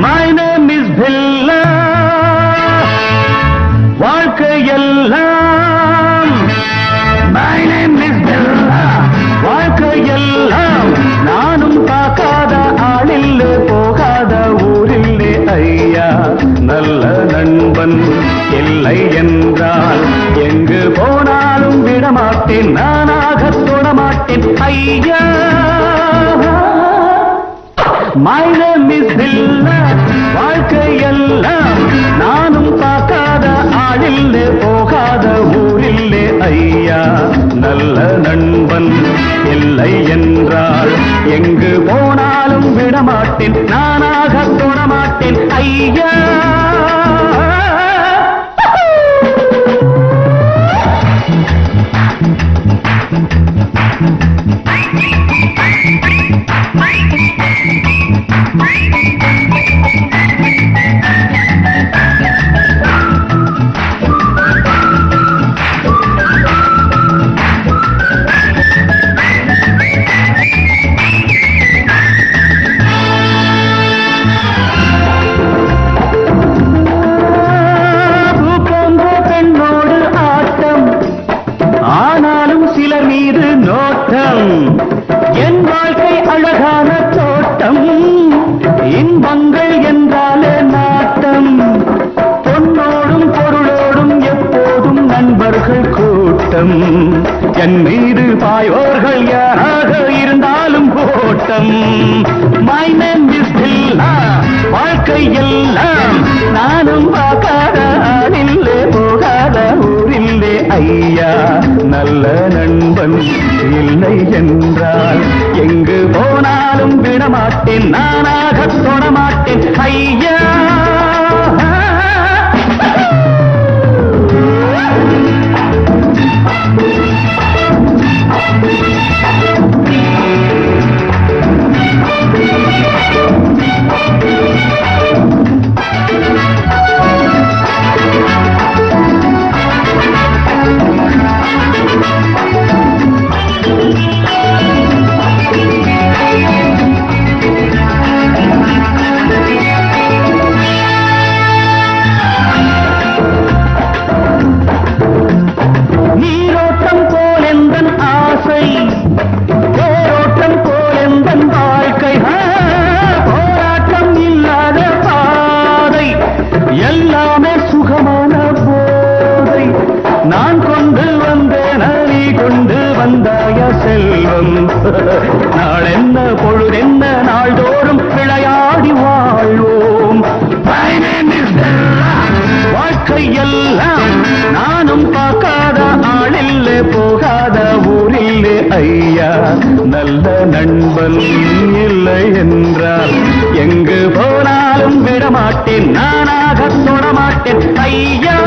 My name is Billa. வாழ்க்கையெல்லாம். My name is Billa. வாழ்க்கையெல்லாம். நானும் பார்க்காத ஆளில் போகாத ஊரில்லே ஐயா. நல்ல நண்பன் இல்லை என்றால் எங்கு போனாலும் விடமாட்டேன். நானாக தொடமாட்டேன் ஐயா. My name is வாழ்க்கையெல்லாம் நானும் பார்க்காத ஆளில்லே போகாத ஊரில்லே ஐயா. நல்ல நண்பன் இல்லை என்றால் எங்கு போனாலும் விடமாட்டேன். நானாக தொடமாட்டேன் ஐயா. நோட்டம் என் வாழ்க்கை அழகான தோட்டம். இன்பங்கள் என்றாலே நாட்டம். பொன்னோடும் பொருளோடும் எப்போதும் நண்பர்கள் கூட்டம். என் மீது பாயோர்கள் யாராக இருந்தாலும் ஓட்டம். மை நேம் இஸ் வாழ்க்கை எல்லாம் நானும் பார்க்காத ஆளில்லே போகாத ஐயா நல்ல நண்பன் இல்லை என்றால் எங்கு போனாலும் விடமாட்டேன் நானாக தொடமாட்டேன். ஐயா நாளென்ன பொழுதென்ன நாள்தோறும் விளையாடி வாழ்வோம். My name is வாழ்க்கை எல்லாம் நானும் பார்க்காத ஆளில்லே போகாத ஊரில்லே ஐயா. நல்ல நண்பன் இல்லை என்றால் எங்கு போனாலும் விடமாட்டேன். நானாக தொடமாட்டேன் ஐயா.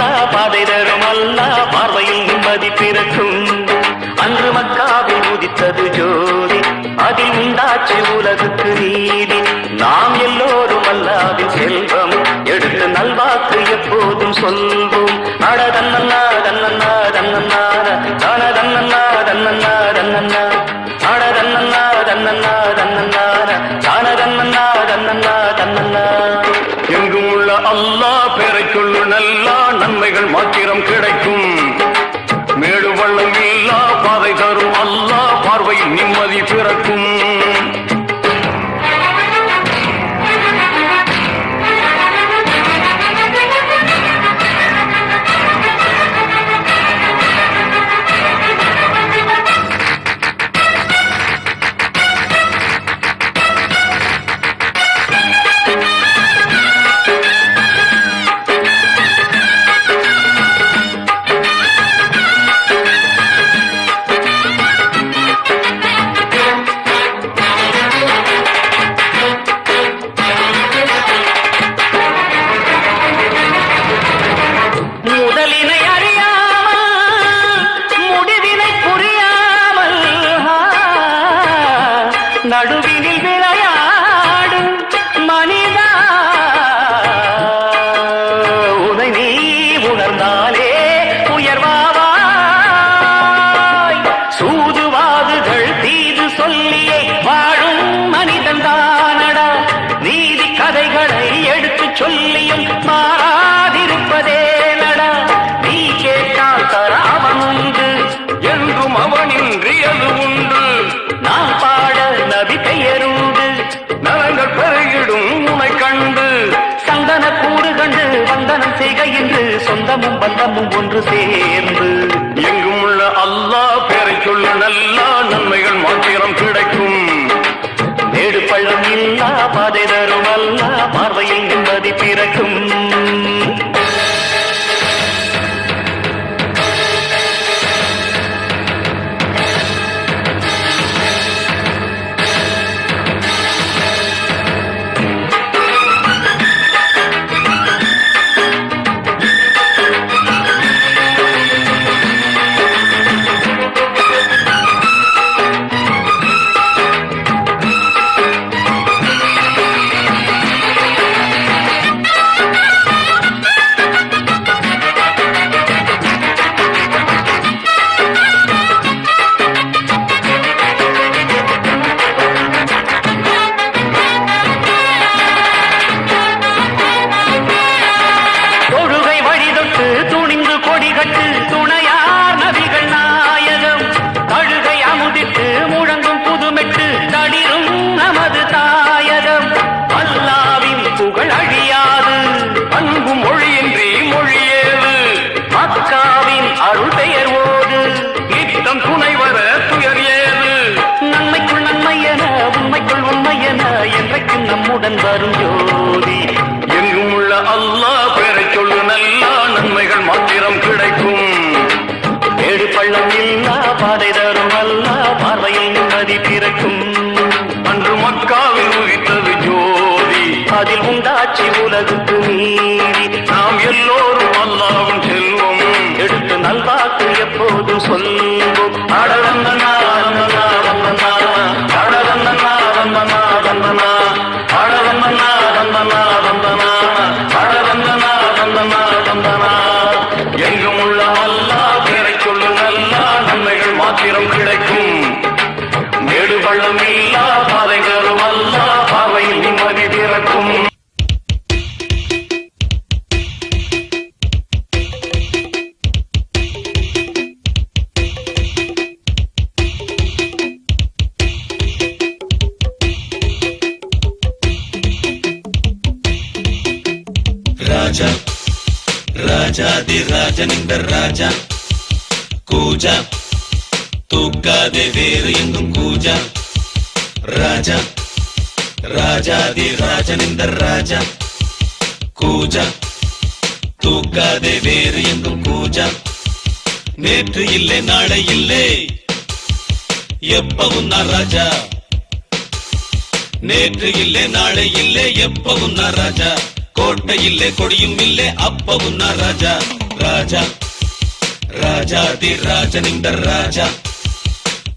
அல்லா பாதை தரும் அல்லா பார்வையில் நிம்மதி பிறக்கும். அன்று மக்காவில் உதித்தது ஜோதி அதில் உண்டாச்சு உலகுக்கு நீதி. நாம் எல்லோரும் அல்லாவின் செல்வம் எடுத்து நல்வாக்கு எப்போதும் சொல்வோம். அட தன்னன்னா தன்னன்னா தன்னன்னா தன தன்னன்னா தன்னன்னா தன்னன்னா அட தன்னன்னா தன்னன்னா தன்னன்னா தன தன்னன்னா தன்னன்னா தன்னன்னா எங்கும் உள்ள அல்லா பெறை சொல்லு நல்லா நன்மைகள் மாத்திரம் கிடைக்கும். மேடு வள்ளம் இல்லா பாதை தரும் அல்லா. சொந்தமும் பந்தமும் ஒன்று சேர்ந்து. எங்கும் உள்ள அல்லாஹ் பேரை சொல்ல நல்லா நன்மைகள் மாத்திரம் கிடைக்கும். மேடு பள்ளம் இல்லா பாதை தரும் அல்ல பார்வையில் அதில் உண்டாட்சி உலகு. பூஜா ராஜாதி ராஜன் என்ற ராஜா. கூஜா. தூக்காதே வேறு எங்கும் கூஜா. ராஜா. ராஜாதி ராஜன் என்ற ராஜா. கூஜா. தூக்காதே வேறு எங்கும் கூஜா. நேற்று இல்லை நாளை இல்லை. எப்பவும் நான் ராஜா. நேற்று இல்லை நாளை இல்லை எப்பவும் நான் ராஜா. கோட்டை இல்லை கொடியும் இல்லை அப்பவும் நான் ராஜா ராஜா. ராஜாதி ராஜனிந்த ராஜா.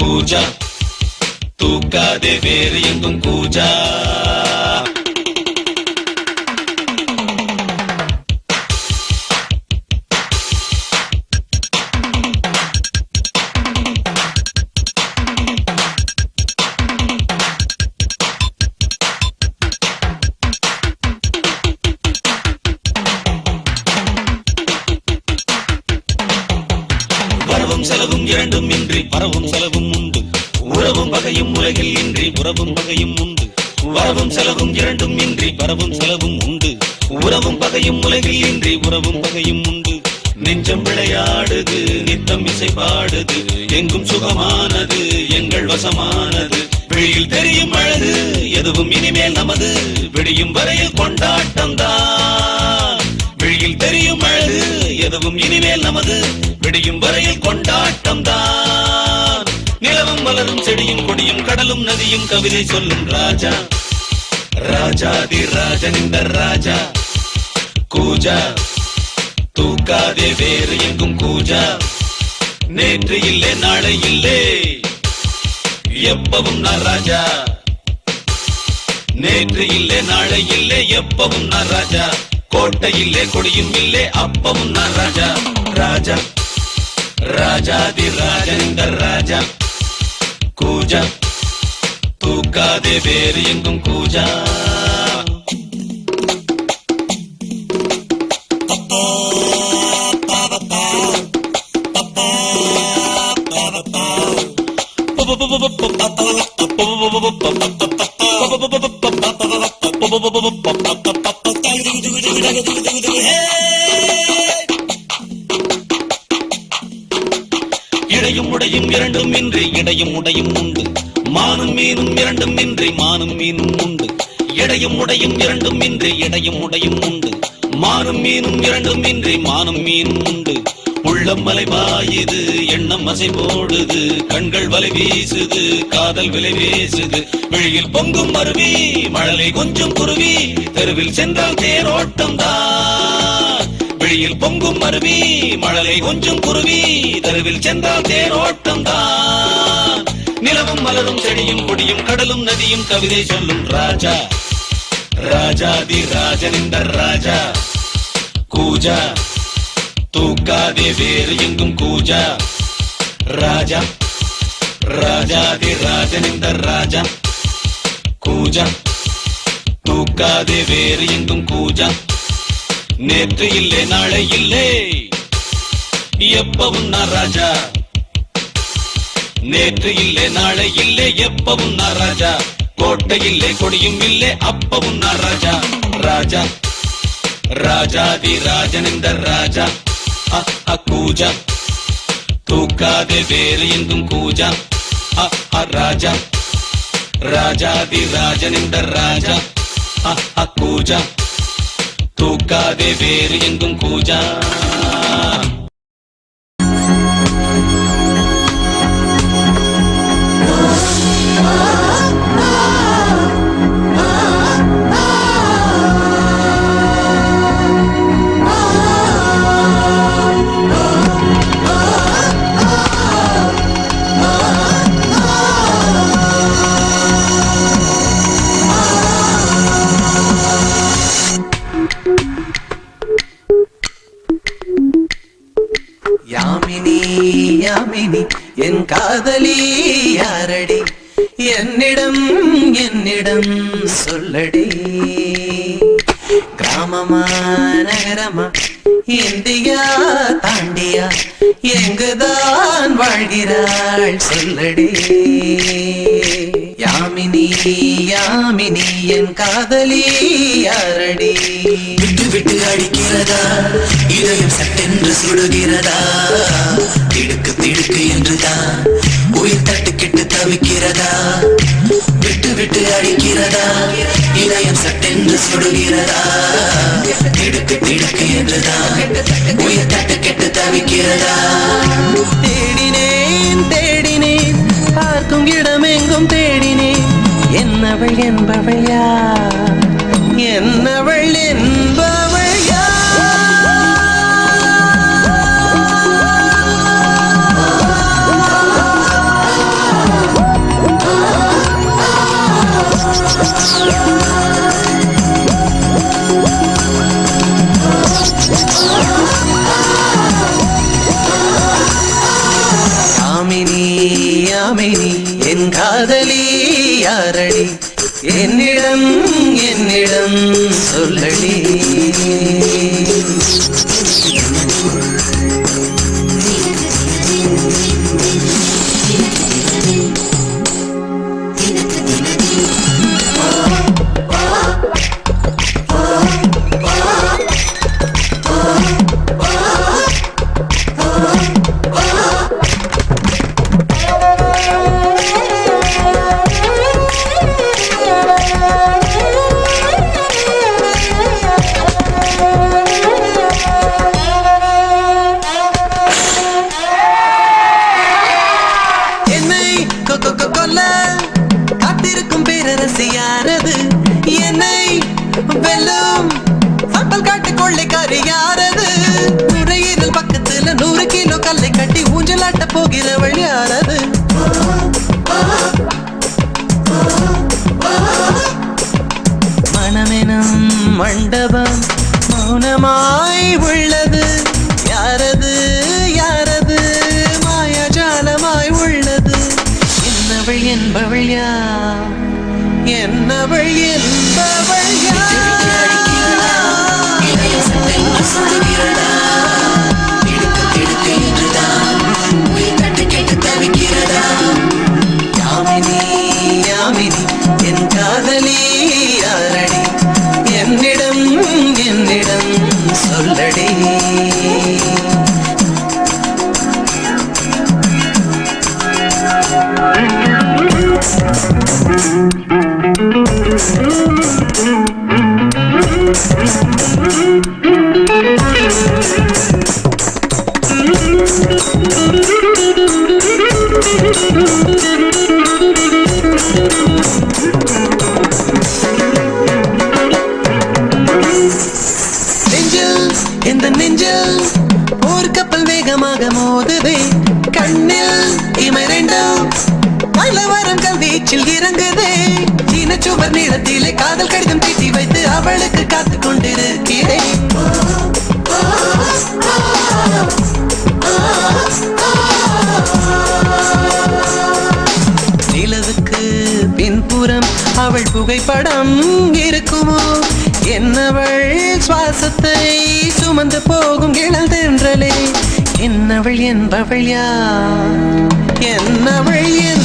கூஜா. தூக்காதே வேறு எங்கும் கூஜா. எங்கள் வெளியில் தெரியும் அழகு எதுவும் இனிமேல் நமது. விடியும் வரையில் கொண்டாட்டம் தான் விழியில் தெரியும் அழகு எதுவும் இனிமேல் நமது. விடியும் வரையில் கொண்டாட்டம் தான் நிலவும் மலரும் செடியும் கொடியும் கடலும் நதியும் கவிதை சொல்லும் ராஜா. ராஜாதி இந்த ராஜா. கூஜா. தூக்காதே வேறு எங்கும் கூஜா. நேற்று இல்லை நாளை இல்லை. எப்பவும் நான் ராஜா. நேற்று இல்லை நாளை இல்லை எப்பவும் நான் ராஜா. கோட்டை இல்லை கொடியும் இல்லை அப்பவும் நான் ராஜா. ராஜா. ராஜாதி ராஜேந்தர் ராஜா. கூஜா. தூக்காதே வேறு எங்கும் கூஜா. இரண்டும் இன்றி மானும் மீன் உண்டு. உள்ளம் மலை பாயுது எண்ணம் அசை போடுது. கண்கள் வலை வீசுது காதல் விலை வீசுது. விழியில் பொங்கும் மருவி மழலை கொஞ்சம் குருவி. தெருவில் சென்றால் தேரோட்டம் தான் விழியில் பொங்கும் மருவி மழலை கொஞ்சம் குருவி. தெருவில் சென்றால் தேரோட்டம் தான் நிலவும் மலரும் செடியும் கொடியும் கடலும் நதியும் கவிதை சொல்லும் ராஜா. ராஜாதி ராஜன் இந்த ராஜா. கூஜா தூக்காதே வேறு எங்கும் கூஜா. ராஜா. ராஜாதி ராஜன் இந்த ராஜா. கூஜா. தூக்காதே வேறு எங்கும் கூஜா. நேற்று இல்லை நாளை இல்லை. எப்பவும் நான் ராஜா. நேற்று இல்லை நாளை இல்லை எப்பவும் நான் ராஜா. கோட்டை இல்லை கொடியும் இல்லை அப்பவும் நான் ராஜா. ராஜா. ராஜாதி ராஜன் இந்த ராஜா. அ, கூஜா தூக்காதே வேறு எங்கும் கூஜா. அ, ராஜா. ராஜாதி ராஜன் இந்த ராஜா. அ, கூஜா தூக்காதே வேறு எங்கும் கூஜா. காதலி யாரடி? விட்டு விட்டு அடிக்கிறதா? இதயம் சட்டென்று சுடுகிறதா? திடுக்கு திடுக்கு என்றுதான் உயிர் தட்டு கெட்டு தவிக்கிறதா? விட்டு விட்டு அடிக்கிறதா? இதயம் சட்டென்று சுடுகிறதா? திடுக்கு திடுக்கு என்றுதான் உயிர் தட்டு கெட்டு தவிக்கிறதா? தேடினேன் என்னவள் என்பவள் யார்? என்னவள் என்பவள் யார்? யாமினி என் காதலி. யாரடி? என்னிடம் என்னிடம் சொல்லடி. புகைப்படம் இருக்குமோ? என்னவள் சுவாசத்தை சுமந்து போகும் இளல் தென்றலே? என்னவள் என்பவள் யார்? என்னவள் என்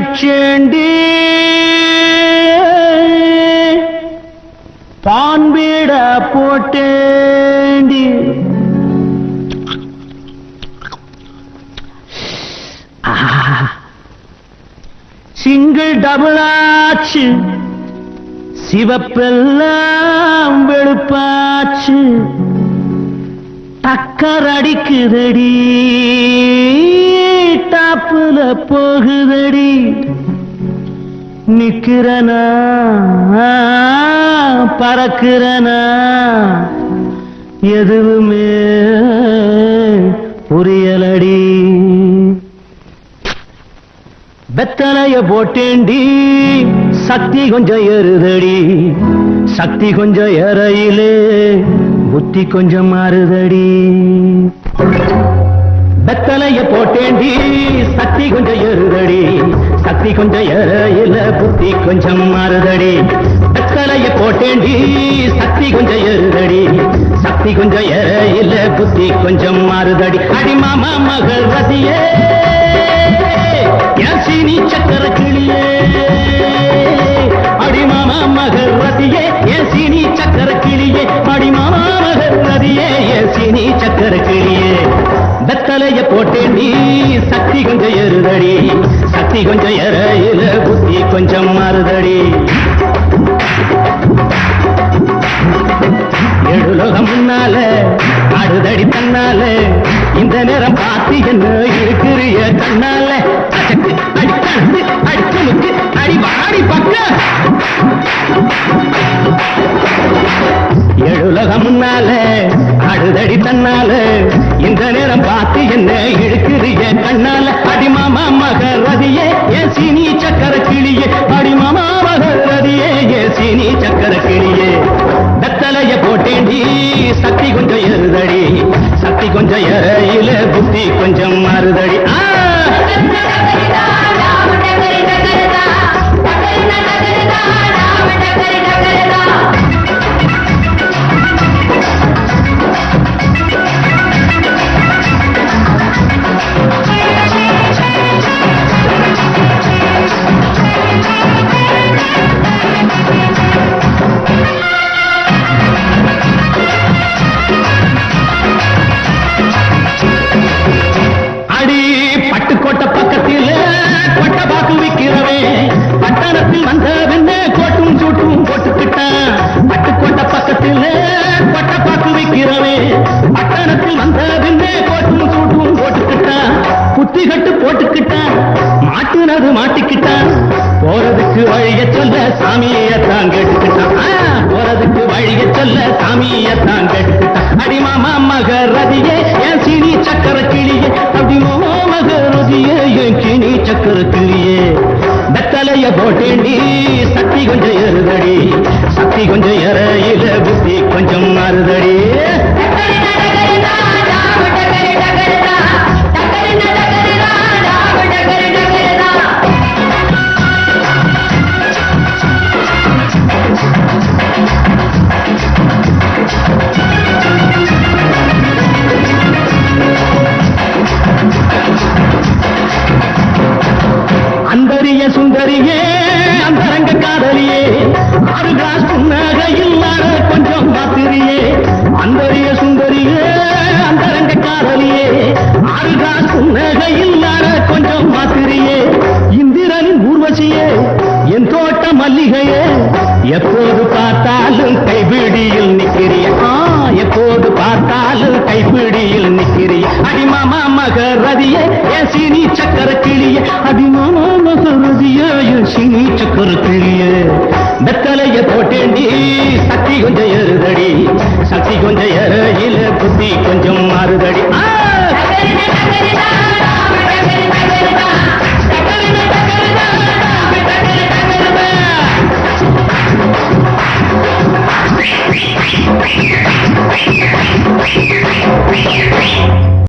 அடிச்சேண்டி பான்பீட போட்டேண்டி. சிங்கிள் டபுள் ஆச்சு. சிவப்பெல்லாம் வெளுப்பாச்சு. டக்கர் அடிக்குதடி. டாப்புல போகுதடி. நிக்கிறனா? பறக்கிறனா? எதுவுமே புரியலடி. வெத்தலைய போட்டேண்டி சக்தி கொஞ்சம் ஏறுதடி. சக்தி கொஞ்சம் ஏறையிலே புத்தி கொஞ்சம் மாறுதடி. வெத்தலைய போட்டேண்டி சக்தி கொஞ்சம் எருதடி சக்தி கொஞ்சம் இல்ல புத்தி கொஞ்சம் மறுதடி. வெத்தலைய போட்டேண்டி சக்தி கொஞ்சம் எருதடி சக்தி கொஞ்சம் இல்ல புத்தி கொஞ்சம் மறுதடி. அடிமாமா மகள் ரசியே என் சீனி சக்கர கிளியே? அடிமாமா மகர் ரதியே என் சீனி சக்கர கிளியே. அடிமாமா மகர் ரதியே என் சீனி சக்கர கிளியே. வெத்தலைய போட்டே நீ சக்தி கொஞ்சம் எருதடி சக்தி கொஞ்சம் எறையில புத்தி கொஞ்சம் மாறுதடி. எழுலோகம் முன்னால ஆடுதடி தன்னால. இந்த நேரம் பார்த்து என்ன இருக்கிறிய கண்ணால அசக்கு அடி கணக்கு எழுலோகம் முன்னால தன்னால இந்த நேரம் பார்த்து என்ன இழுக்கிறிய கண்ணால. அடிமாமா மகரதியே என் சீனி சக்கர கிளியே. அடிமாமா மகரதியே என் சீனி சக்கர கிளியே. வெத்தலைய போட்டேண்டி சக்தி கொஞ்சம் எழுதடி. சக்தி கொஞ்சம் ஏறையில புத்தி கொஞ்சம் மறுதடி. ஆ! போறதுக்கு வழிய சொல்ல சாமியத்தான் கேட்டுக்கிட்டான் போறதுக்கு வழிய சொல்ல சாமியத்தான் கேட்டுக்கிட்டான் அடிமாமா மகரதியே என் சீனி சக்கர கிளியே. அடிமோ மகரதியே என் சீனி சக்கர கிளியே. வெத்தலைய போட்டேண்டி சக்தி கொஞ்சம் ஏறுதடி. சக்தி கொஞ்சம் ஏறையில புத்தி கொஞ்சம் மாறுதடி. நடிகைய எப்போது பார்த்தாலும் கைபிடியில் நிற்கிறிய? எப்போது பார்த்தாலும் கைபிடியில் நிற்கிறிய? அடிமாமா மகரதிய என் சினி சக்கர கிளிய அடிமாமா மகரதிய என் சினி சக்கர கிளிய வெத்தலைய போட்டேண்டி சக்தி கொஞ்சம் எருதடி சக்தி கொஞ்சம் எறையில புத்தி கொஞ்சம் மாறுதடி. ஆ! We're here.